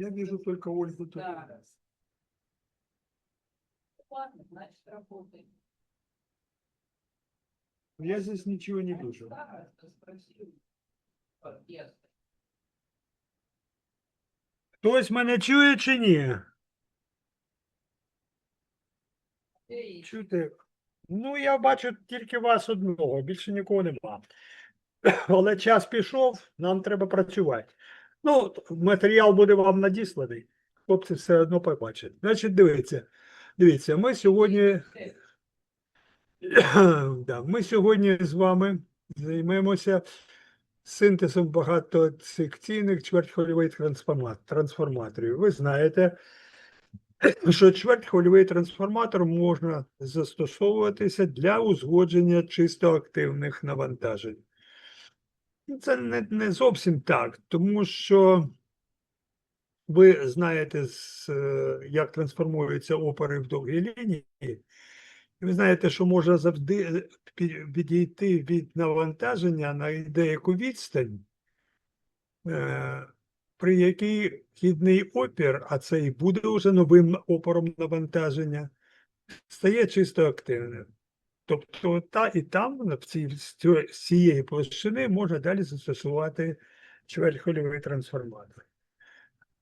Я вижу только Ольгу тут. Да. Ладно, значит, работаем. Я здесь ничего не вижу. Староста спросил. Подъезд. Хтось мене чує чи ні? Эй, Чути. Ну, я бачу тільки вас одного, більше нікого нема. Але час пішов, нам треба працювати. Ну, матеріал буде вам надісланий. Хлопці все одно побачать. Значить, дивіться. Дивіться, ми сьогодні, да, ми сьогодні з вами займемося синтезом багатосекційних чвертьхвильових трансформаторів. Ви знаєте, що чвертьхвильовий трансформатор можна застосовуватися для узгодження чисто активних навантажень. Ну, Це не, не зовсім так, тому що ви знаєте, е, як трансформуються опори в довгій лінії. І ви знаєте, що можна завжди е, відійти від навантаження на деяку відстань, е, при якій хідний опір, а це і буде вже новим опором навантаження, стає чисто активним. Тобто та і там, з цієї площини можна далі застосувати чвертьхвильовий трансформатор.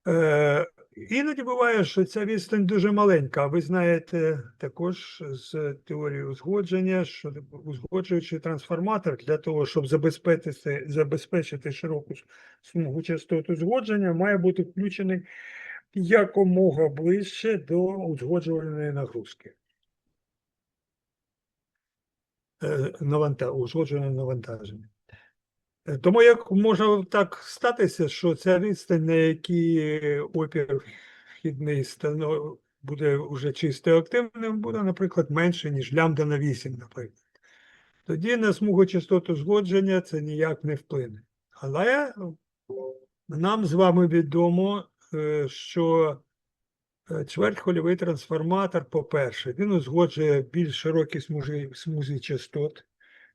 Е, іноді буває, що ця відстань дуже маленька. Ви знаєте також з теорії узгодження, що узгоджуючий трансформатор для того, щоб забезпечити, забезпечити широку смугу частот узгодження, має бути включений якомога ближче до узгоджувальної нагрузки. Е, наванта- узгоджене навантаження. Е, Тому як може так статися, що ця відстань, на якій опір вхідний стано буде вже чисто активним, буде, наприклад, менше, ніж лямбда на 8, наприклад. Тоді на смугу частоту згодження це ніяк не вплине. Але нам з вами відомо, е, що е, чвертьхвильовий трансформатор, по-перше, він узгоджує більш широкі смужі, смузі частот,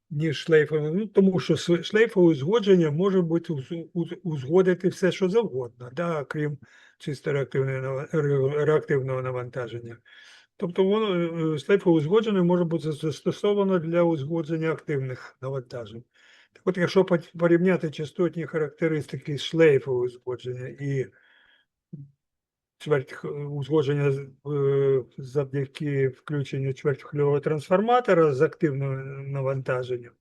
ніж шлейфове. Ну, тому що шлейфове узгодження може бути уз- уз- узгодити все, що завгодно, да, крім чисто реактивного, реактивного навантаження. Тобто воно е, е, шлейфове узгодження може бути застосовано для узгодження активних навантажень. Так от, якщо порівняти частотні характеристики шлейфового узгодження і чверть узгодження е, завдяки включенню чвертьхвильового трансформатора з активним навантаженням,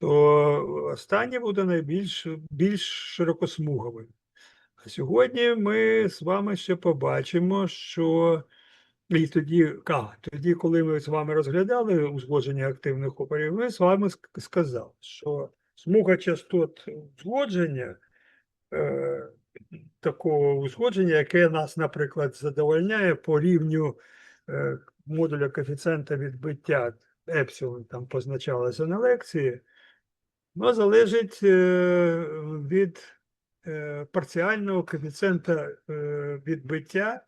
то останнє буде найбільш більш широкосмуговим. А сьогодні ми з вами ще побачимо, що і тоді, а, тоді, коли ми з вами розглядали узгодження активних опорів, ми з вами сказали, що смуга частот узгодження е, такого узгодження, яке нас, наприклад, задовольняє по рівню е, модуля коефіцієнта відбиття епсилон, там позначалося на лекції, воно залежить е, від е, парціального коефіцієнта відбиття,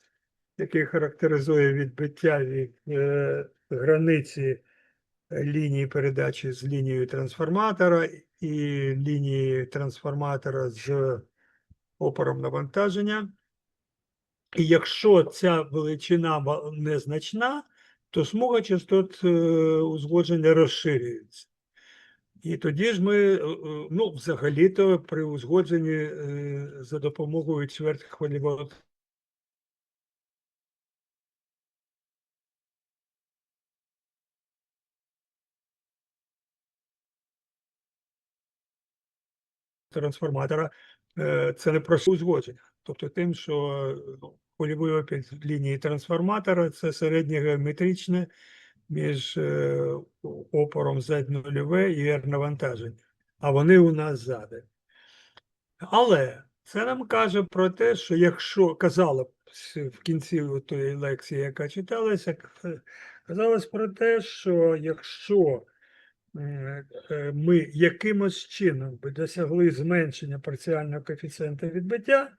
який характеризує відбиття від границі лінії передачі з лінією трансформатора і лінії трансформатора з опором навантаження. І якщо ця величина незначна, то смуга частот е, узгодження розширюється. І тоді ж ми, е, е, ну, взагалі-то при узгодженні за допомогою чвертьхвильового трансформатора, е, це не просто узгодження. Тобто тим, що е, ну, опір лінії трансформатора це середньогеометричне між е, опором Z0 і R навантаження, а вони у нас ззади. Але це нам каже про те, що якщо казало б в кінці тої лекції, яка читалася, казалось про те, що якщо ми якимось чином би досягли зменшення парціального коефіцієнта відбиття,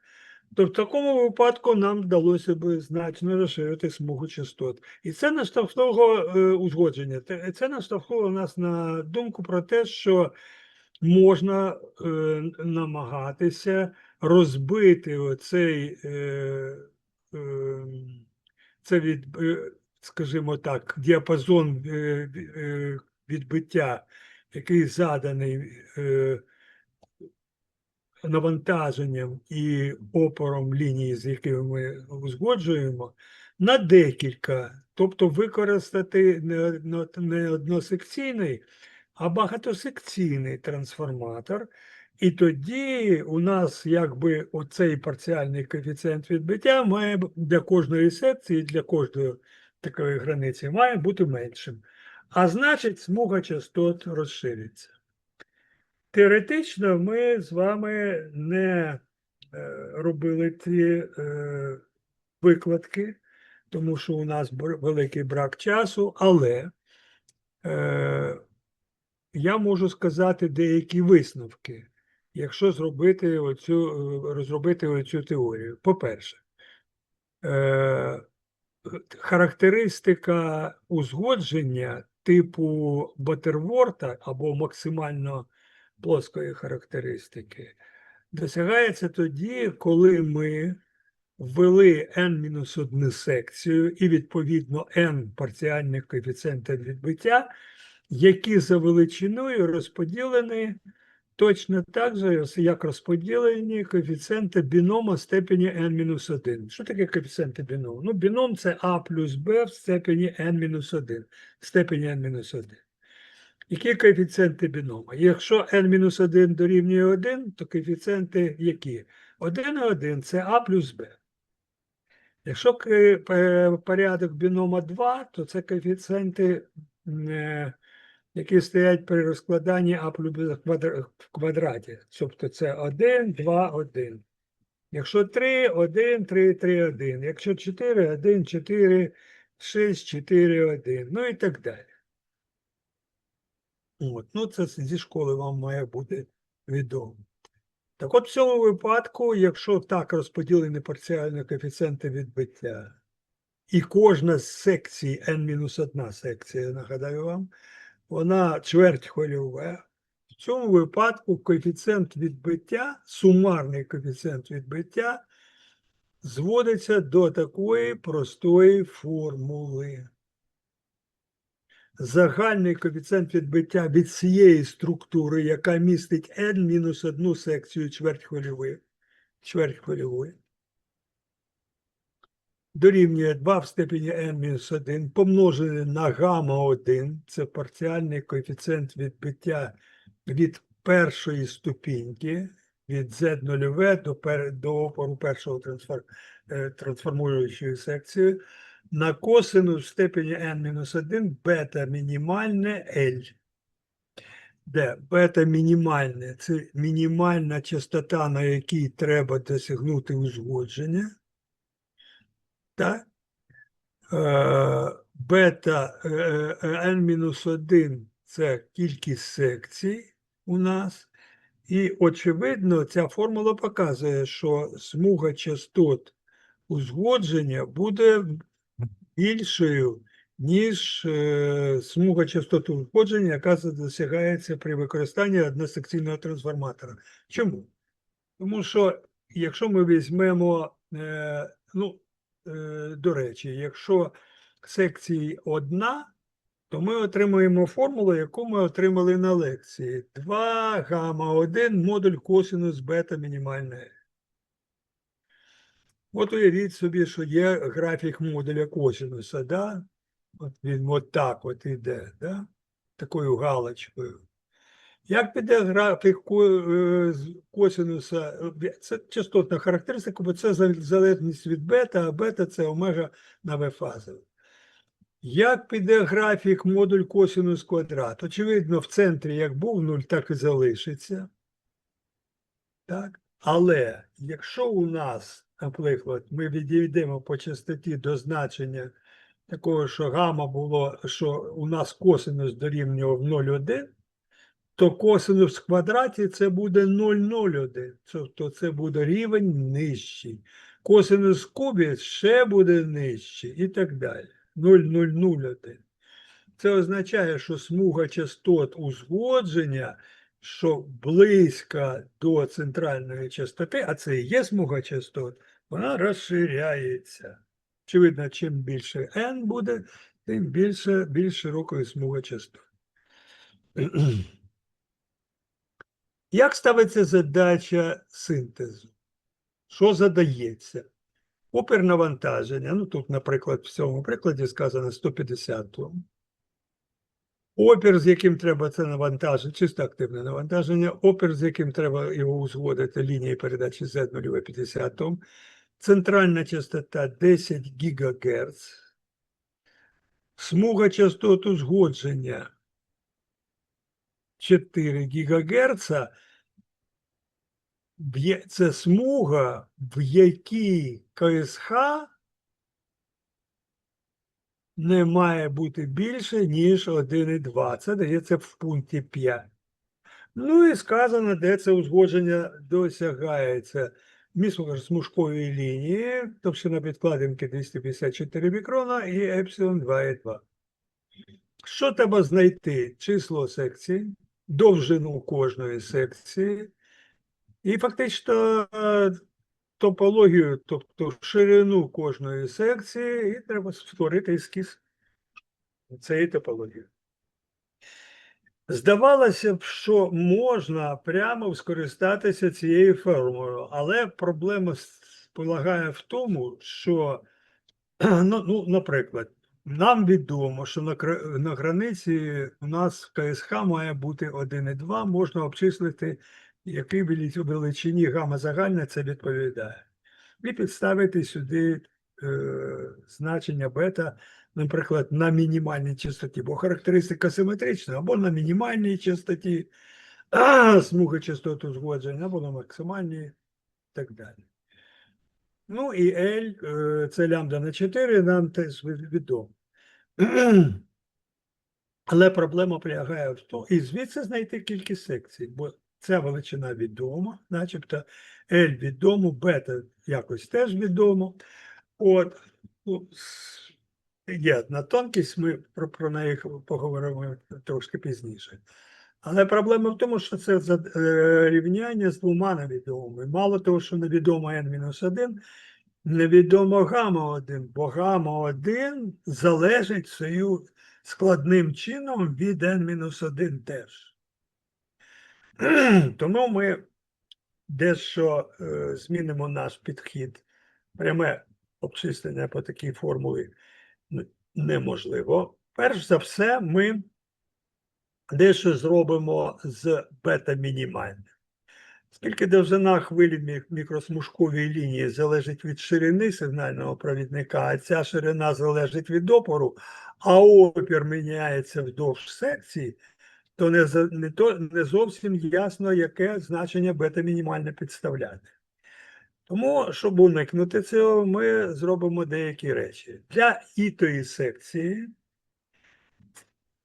то в такому випадку нам вдалося би значно розширити смугу частот. І це наштовхнуло е, узгодження. Це наштовхнуло нас на думку про те, що можна е, намагатися розбити оцей, е, е, це від, е, скажімо так, діапазон е, е, відбиття, який заданий е, навантаженням і опором лінії, з якими ми узгоджуємо, на декілька, тобто використати не, односекційний, а багатосекційний трансформатор. І тоді у нас якби оцей парціальний коефіцієнт відбиття має для кожної секції, для кожної такої границі має бути меншим. А значить, смуга частот розшириться. Теоретично ми з вами не е, робили ці е, викладки, тому що у нас великий брак часу, але е, я можу сказати деякі висновки, якщо зробити оцю, розробити оцю теорію. По-перше, характеристика узгодження типу Баттерворта або максимально плоскої характеристики. Досягається тоді, коли ми ввели n-1 секцію і відповідно n парціальних коефіцієнтів відбиття, які за величиною розподілені точно так же, як розподілені коефіцієнти бінома степені n-1. Що таке коефіцієнти біному? Ну, біном це a плюс b в степені n-1, в степені n-1. Які коефіцієнти бінома? Якщо n-1 дорівнює 1, то коефіцієнти які? 1 і 1 це a плюс b. Якщо порядок бінома 2, то це коефіцієнти, е, які стоять при розкладанні а плюс в квадраті. Тобто це 1, 2, 1. Якщо 3, 1, 3, 3, 1. Якщо 4, 1, 4, 6, 4, 1. Ну і так далі. От. Ну, це зі школи вам має бути відомо. Так от в цьому випадку, якщо так розподілені парціальні коефіцієнти відбиття, і кожна з секцій, n-1 секція, нагадаю вам, вона чверть хвильова, в цьому випадку коефіцієнт відбиття, сумарний коефіцієнт відбиття, зводиться до такої простої формули. Загальний коефіцієнт відбиття від цієї структури, яка містить n-1 секцію чвертьхвильової, чвертьхвильової, дорівнює 2 в степені n-1 помножене на гамма-1, це парціальний коефіцієнт відбиття від першої ступіньки, від z0 до, пер- до опору першого трансфер, е, трансформуючої секції, на косинус в степені n-1 бета мінімальне L. Де бета мінімальне це мінімальна частота, на якій треба досягнути узгодження. Е, Бета е, е, n-1 це кількість секцій у нас. І, очевидно, ця формула показує, що смуга частот узгодження буде більшою, ніж е, смуга частот узгодження, яка досягається при використанні односекційного трансформатора. Чому? Тому що якщо ми візьмемо, е, ну, е, до речі, якщо секції одна, то ми отримуємо формулу, яку ми отримали на лекції. 2 гамма 1 модуль косинус бета мінімальне. От уявіть собі, що є графік модуля косинуса, да? От він от так от іде, да? такою галочкою. Як піде графік е, косинуса? Е, Це частотна характеристика, бо це залежність від бета, а бета це омега на В фази. Як піде графік модуль косинус квадрат? Очевидно, в центрі як був 0, так і залишиться. Так? Але якщо у нас, наприклад, ми відійдемо по частоті до значення такого, що гама було, що у нас косинус дорівнював 0,1, то косинус в квадраті це буде 0,01. Тобто це буде рівень нижчий. Косинус в кубі ще буде нижчий і так далі. 0,001. Це означає, що смуга частот узгодження що близька до центральної частоти, а це і є смуга частот, вона розширяється. Очевидно, чим більше n буде, тим більше, більш широкою смуга частот. Як ставиться задача синтезу? Що задається? Опір навантаження, ну тут, наприклад, в цьому прикладі сказано 150 Ом. Опір, з яким треба це навантаження, чисто активне навантаження, опір, з яким треба його узгодити лінії передачі Z0 50 Ом. Центральна частота 10 ГГц. Смуга частот узгодження 4 ГГц. Це смуга, в якій КСХ не має бути більше, ніж 1,2. Це дається в пункті 5. Ну і сказано, де це узгодження досягається. Між смужкової лінії, товщина підкладинки 254 мікрона і епсилон 2,2. Що треба знайти? Число секції, довжину кожної секції, і фактично е, топологію, тобто ширину кожної секції, і треба створити ескіз цієї топології. Здавалося б, що можна прямо скористатися цією формулою, але проблема полягає в тому, що, ну, ну, наприклад, нам відомо, що на, на границі у нас КСХ має бути 1,2, можна обчислити, велич- величині гама загальна це відповідає. І підставити сюди е, значення бета, наприклад, на мінімальній частоті, бо характеристика симетрична, або на мінімальній частоті, а, смуги частот узгодження, або на максимальній і так далі. Ну і L, е, це лямбда на 4, нам теж відомо. Але проблема полягає в тому, і звідси знайти кількість секцій, бо ця величина відома, начебто L відомо, бета якось теж відомо. От, ну, є одна тонкість, ми про, про неї поговоримо трошки пізніше. Але проблема в тому, що це е, рівняння з двома невідомими. Мало того, що невідомо n-1, невідомо гамма 1, бо гамма 1 залежить свою складним чином від n-1 теж. Тому ми дещо е, змінимо наш підхід. Пряме обчислення по такій формулі неможливо. Перш за все, ми дещо зробимо з бета-мінімальним. Оскільки довжина хвилі мі- мікросмужкової лінії залежить від ширини сигнального провідника, а ця ширина залежить від опору, а опір міняється вдовж секції, то не, не, то не зовсім ясно, яке значення бета-мінімальне підставляти. Тому, щоб уникнути цього, ми зробимо деякі речі. Для ітої секції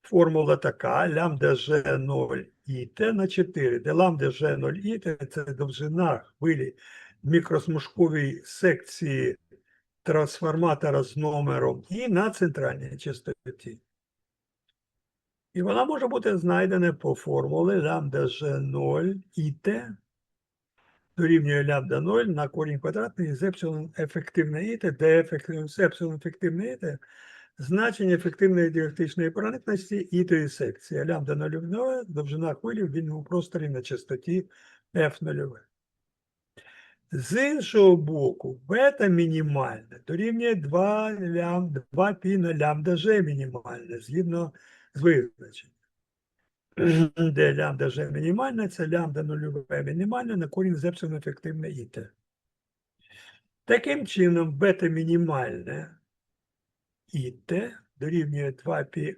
формула така: лямбда G0 ІТ на 4, де лямбда G0 ІТ – це довжина хвилі мікросмужковій секції трансформатора з номером І на центральній частоті. І вона може бути знайдена по формулі лямбда G0 ІТ дорівнює лямбда 0 на корінь квадратний з епсилон ефективне іт, де ефективне, з епсилон ефективне іт значення ефективної діалектичної проникності ітої секції. А Лямбда 0 довжина хвилі в вільному просторі на частоті F0. З іншого боку, бета мінімальне дорівнює 2, лям, 2 пі на лямбда G мінімальне, згідно з визначенням. Де лямбда G мінімальне, це лямбда нульове мінімальне на корінь з епсилон ефективне іт. Таким чином, бета мінімальне іт дорівнює 2 пі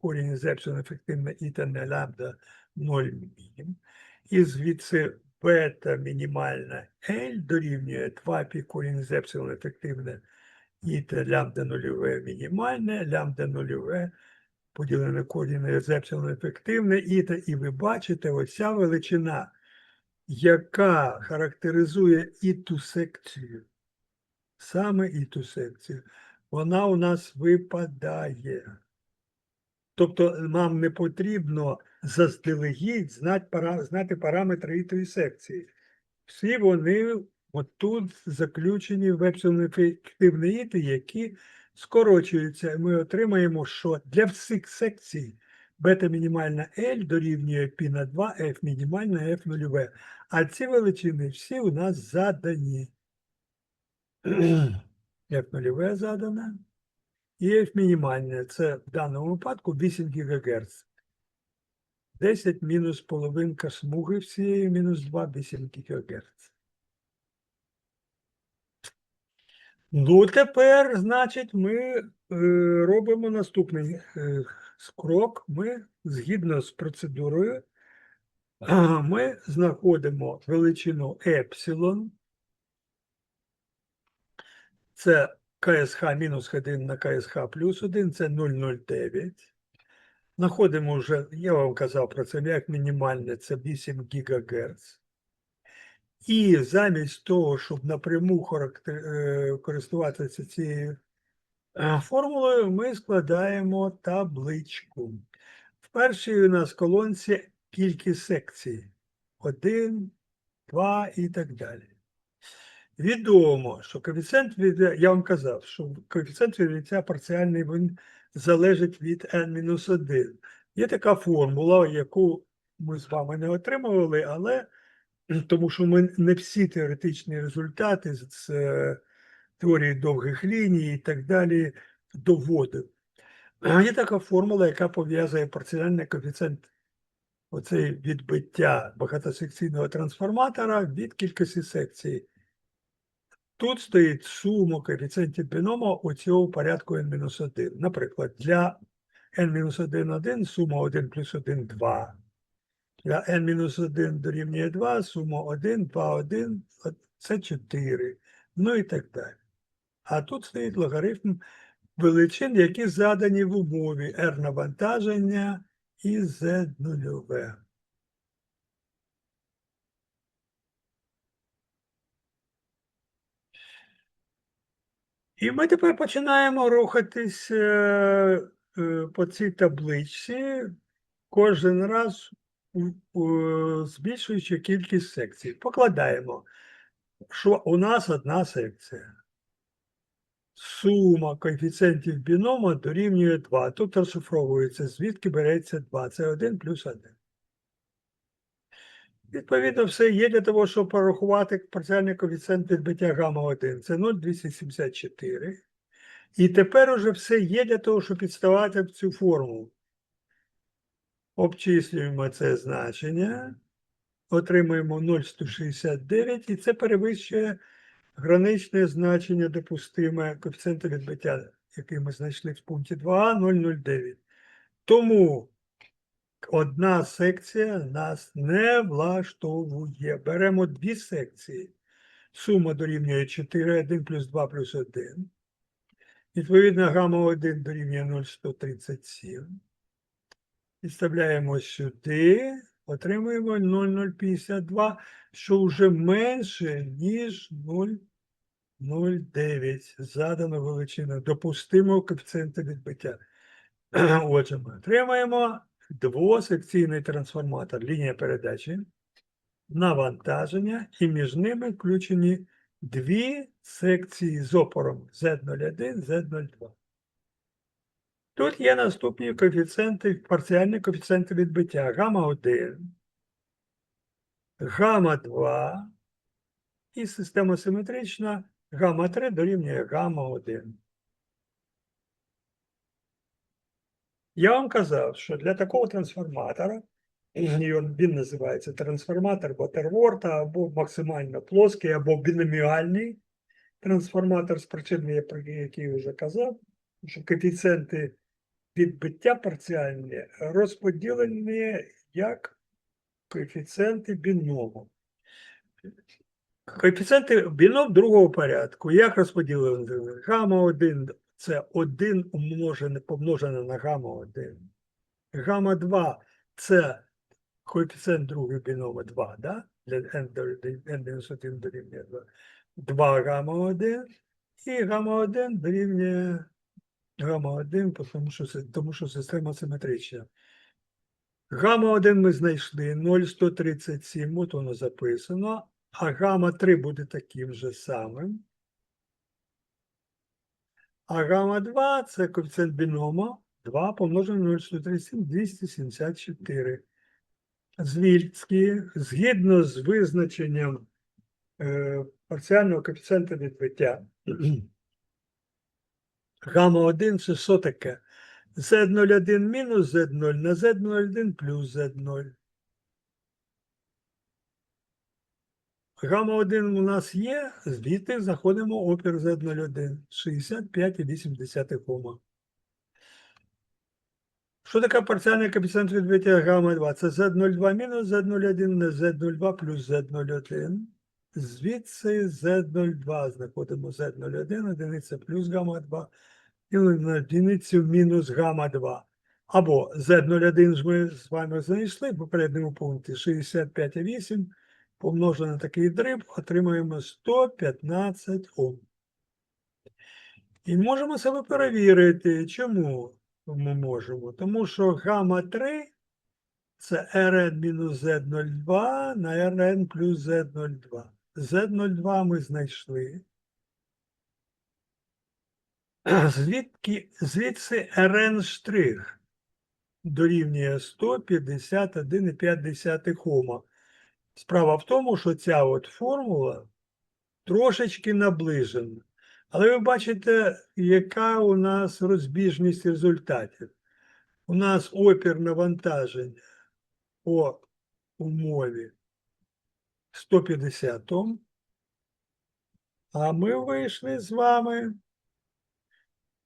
корінь з епсилон ефективне іт на лямбда 0 мінімум. І звідси бета мінімальна L дорівнює 2 пі корінь з епсилон ефективне іт лямбда нульове мінімальне, лямбда нульове поділене корінь з епсилон ефективне іт. І ви бачите, оця величина, яка характеризує іту секцію, саме іту секцію, вона у нас випадає. Тобто нам не потрібно заздалегідь знати, пара, знати параметри тої секції. Всі вони отут заключені в епсилон-ефективні іти, які скорочуються. І ми отримаємо, що для всіх секцій бета мінімальна L дорівнює π на 2, F мінімальна, F нульове. А ці величини всі у нас задані. F нульове задане. І F мінімальне, це в даному випадку 8 ГГц. 10 мінус половинка смуги всієї мінус 2, 8 ГГц. Ну, тепер, значить, ми е, робимо наступний е, крок. Ми, згідно з процедурою, ми знаходимо величину епсилон. Це КСХ мінус 1 на КСХ плюс 1, це 0,09. Знаходимо вже, я вам казав про це, як мінімальне, це 8 ГГц. І замість того, щоб напряму характер... е, користуватися цією е, формулою, ми складаємо табличку. В першій у нас колонці кількість секцій. Один, два і так далі. Відомо, що коефіцієнт від, я вам казав, що коефіцієнт відлиття парціальний він залежить від n-1. Є така формула, яку ми з вами не отримували, але тому що ми не всі теоретичні результати з, з е, теорії довгих ліній і так далі доводив. Є така формула, яка пов'язує парціальний коефіцієнт оцей відбиття багатосекційного трансформатора від кількості секцій. Тут стоїть сума коефіцієнтів біному у цього порядку n-1. Наприклад, для n-1 1 сума 1 плюс 1 2. Для n-1 дорівнює 2, сума 1, 2, 1, це 4. Ну і так далі. А тут стоїть логарифм величин, які задані в умові R навантаження і Z нульове. І ми тепер починаємо рухатись е, е, по цій табличці кожен раз збільшуючи кількість секцій. Покладаємо, що у нас одна секція. Сума коефіцієнтів бінома дорівнює 2. Тут розшифровується, звідки береться 2. Це 1 плюс 1. Відповідно, все є для того, щоб порахувати парціальний коефіцієнт відбиття гамма 1. Це 0,274. І тепер уже все є для того, щоб підставати в цю формулу. Обчислюємо це значення, отримуємо 0,169, і це перевищує граничне значення допустиме коефіцієнту відбиття, який ми знайшли в пункті 2а 0,09. Тому одна секція нас не влаштовує. Беремо дві секції. Сума дорівнює 4, 1 плюс 2 плюс 1. Відповідно, гамма 1 дорівнює 0,137. Підставляємо сюди, отримуємо 0,052, що вже менше, ніж 0,09 задано величину допустимого коефіцієнта відбиття. Отже, ми отримаємо двосекційний трансформатор, лінія передачі, навантаження, і між ними включені дві секції з опором Z01, Z02. Тут є наступні коефіцієнти, парціальні коефіцієнти відбиття. Гамма 1, гамма 2 і система симетрична гамма 3 дорівнює гамма 1. Я вам казав, що для такого трансформатора, він називається трансформатор Батерворта або максимально плоский, або біноміальний трансформатор з причинами, про які я вже казав, що коефіцієнти відбиття парціальні розподілені як коефіцієнти біному. Коефіцієнти біном другого порядку. Як розподілили? Гамма 1 це 1 умножене, помножене на гамма 1. Гамма 2 це коефіцієнт другого біному 2, да? для n, n-1 дорівнює 2. 2 гамма 1 і гамма 1 дорівнює гамма 1, тому що, тому що система симетрична. Гамма 1 ми знайшли 0,137, от воно записано, а гамма 3 буде таким же самим. А гамма 2 це коефіцієнт бінома 2 помножений на 0,137, 274. Звільські, згідно з визначенням е, парціального коефіцієнта відбиття, гамма 1 це що таке? Z01 мінус Z0 на Z01 плюс Z0. Гамма 1 у нас є, звідти знаходимо опір Z01 65,8 Ома. Що таке парціальний коефіцієнт відбиття гамма 2? Це Z02 мінус Z01 на Z02 плюс Z01. Звідси Z02 знаходимо Z01, одиниця плюс гамма 2 і на одиницю мінус гамма 2. Або Z01 ж ми з вами знайшли в попередньому пункті 65,8 помножено на такий дріб, отримаємо 115 Ом. І можемо себе перевірити. Чому ми можемо? Тому що гамма 3 це Rn мінус Z02 на Rn плюс Z02. Z02 ми знайшли. Звідки, звідси РН штрих дорівнює 151,5 Ома. Справа в тому, що ця от формула трошечки наближена. Але ви бачите, яка у нас розбіжність результатів. У нас опір навантаження по умові 150 Ом, а ми вийшли з вами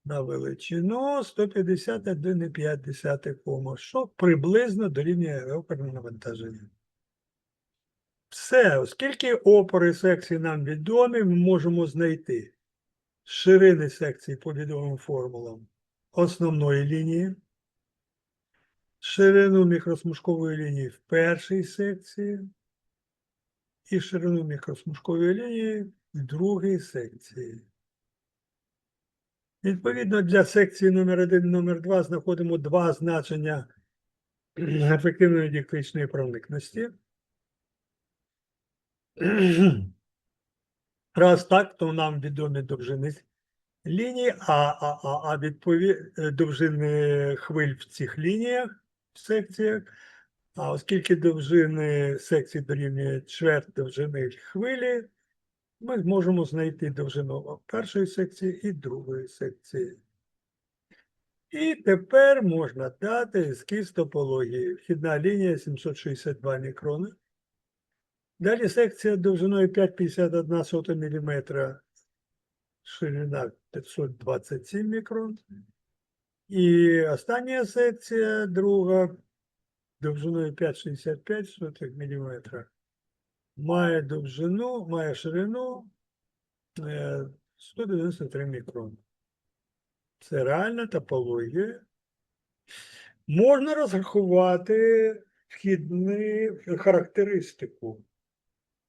на величину 151,5 Ома, що приблизно дорівнює оперне навантаження. Все, оскільки опори секції нам відомі, ми можемо знайти ширини секції по відомим формулам основної лінії, ширину мікросмужкової лінії в першій секції і ширину мікросмужкової лінії в другій секції. Відповідно, для секції номер 1 і номер 2 знаходимо два значення ефективної дієлектричної проникності. Раз так, то нам відомі довжини ліній, а, а, а, а відпові... е, довжини хвиль в цих лініях, в секціях. А оскільки довжини секції дорівнює чверть довжини хвилі, ми зможемо знайти довжину першої секції і другої секції. І тепер можна дати ескіз топології. Вхідна лінія 762 мікрони. Далі секція довжиною 5,51 мм, ширина 527 мікрон. І остання секція, друга, довжиною 5,65 мм. Має довжину, має ширину е, 193 мікрон. Це реальна топологія. Можна розрахувати вхідну характеристику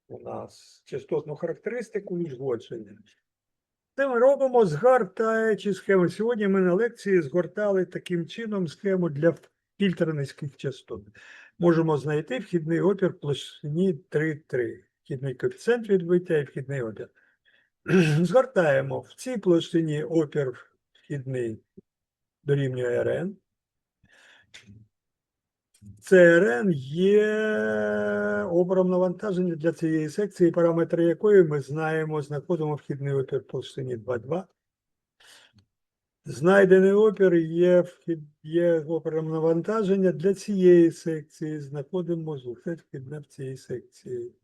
у нас, частотну характеристику узгодження. Це ми робимо, згортаючи схему. Сьогодні ми на лекції згортали таким чином схему для фільтра низьких частот. Можемо знайти вхідний опір площині 3,3. Вхідний коефіцієнт відбиття і вхідний опір. Згортаємо в цій площині опір вхідний дорівнює РН. ЦРН є опором навантаження для цієї секції, параметри якої ми знаємо, знаходимо вхідний опір по площині 2,2. Знайдений опір є, вхід, є опором навантаження для цієї секції. Знаходимо звук вхідне в цій секції.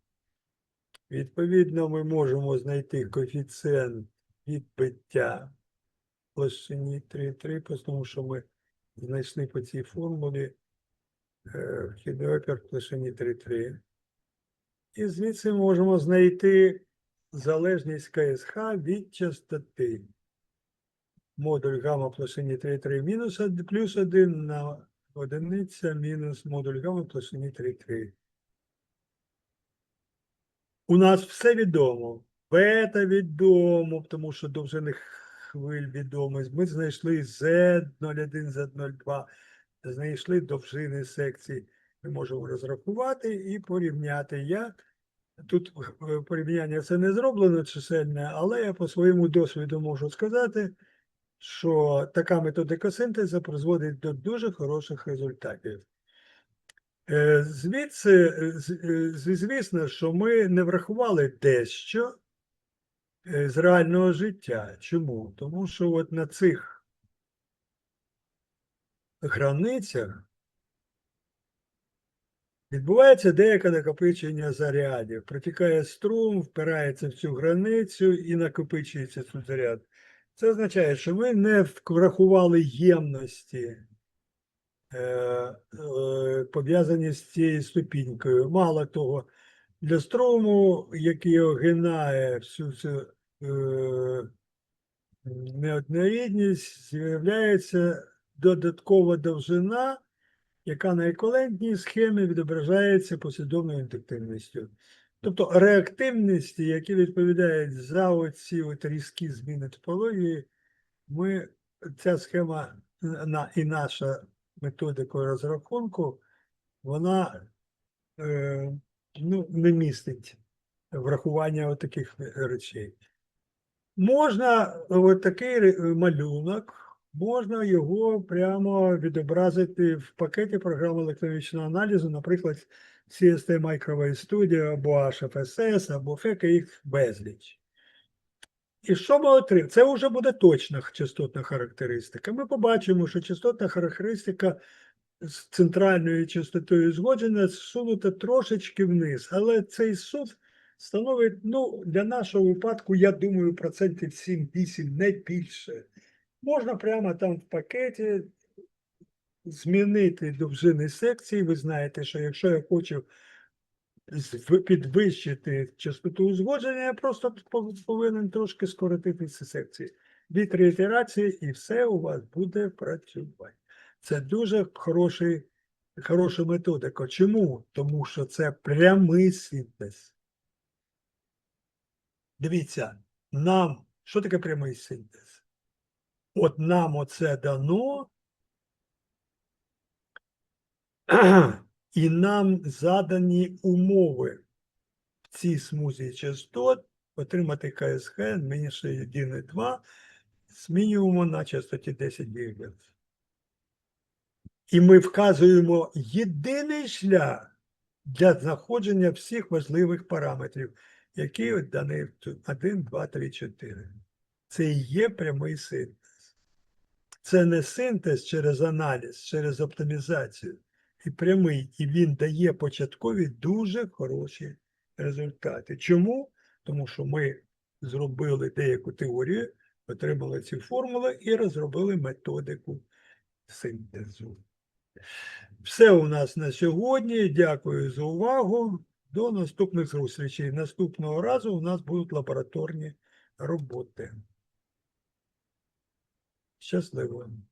Відповідно, ми можемо знайти коефіцієнт відбиття площині 3,3, тому що ми знайшли по цій формулі вхідний опір в площині 3,3. І звідси ми можемо знайти залежність КСХ від частоти. Модуль гамма в площині 3,3 мінус 1 плюс 1 на одиниця мінус модуль гамма в площині 3,3. У нас все відомо. Бета відомо, тому що довжини хвиль відомі. Ми знайшли Z01, Z02. Знайшли довжини секцій, ми можемо розрахувати і порівняти. Я тут е, порівняння це не зроблено чисельне, але я по своєму досвіду можу сказати, що така методика синтезу призводить до дуже хороших результатів. Е, Звідси, е, звісно, що ми не врахували дещо з реального життя. Чому? Тому що от на цих границях відбувається деяке накопичення зарядів. Протікає струм, впирається в цю границю і накопичується тут заряд. Це означає, що ми не врахували ємності, е, е, пов'язані з цією ступінькою. Мало того, для струму, який огинає всю цю е, неоднорідність, з'являється додаткова довжина, яка на еквівалентній схемі відображається послідовною індуктивністю. Тобто реактивності, які відповідають за оці от різкі зміни топології, ми, ця схема на, і наша методика розрахунку, вона е, ну, не містить врахування таких речей. Можна от такий малюнок, можна його прямо відобразити в пакеті програми електронічного аналізу, наприклад, CST Microwave Studio або HFSS, або FEC, їх безліч. І що ми отримаємо? Це вже буде точна частотна характеристика. Ми побачимо, що частотна характеристика з центральною частотою згоджена сунута трошечки вниз, але цей суд становить, ну, для нашого випадку, я думаю, процентів 7-8, не більше. Можна прямо там в пакеті змінити довжини секції. Ви знаєте, що якщо я хочу підвищити частоту узгодження, я просто повинен трошки скоротити ці секції. Дві-три ітерації, і все у вас буде працювати. Це дуже хороший, хороша методика. Чому? Тому що це прямий синтез. Дивіться, нам, що таке прямий синтез? От нам оце дано, і нам задані умови в цій смузі частот отримати КСХ менше 1,2 з мінімуму на частоті 10 ГГц. І ми вказуємо єдиний шлях для знаходження всіх важливих параметрів, які дані 1, 2, 3, 4. Це і є прямий синтез. Це не синтез через аналіз, через оптимізацію. І прямий, і він дає початкові дуже хороші результати. Чому? Тому що ми зробили деяку теорію, отримали ці формули і розробили методику синтезу. Все у нас на сьогодні. Дякую за увагу. До наступних зустрічей. Наступного разу у нас будуть лабораторні роботи. Just the one.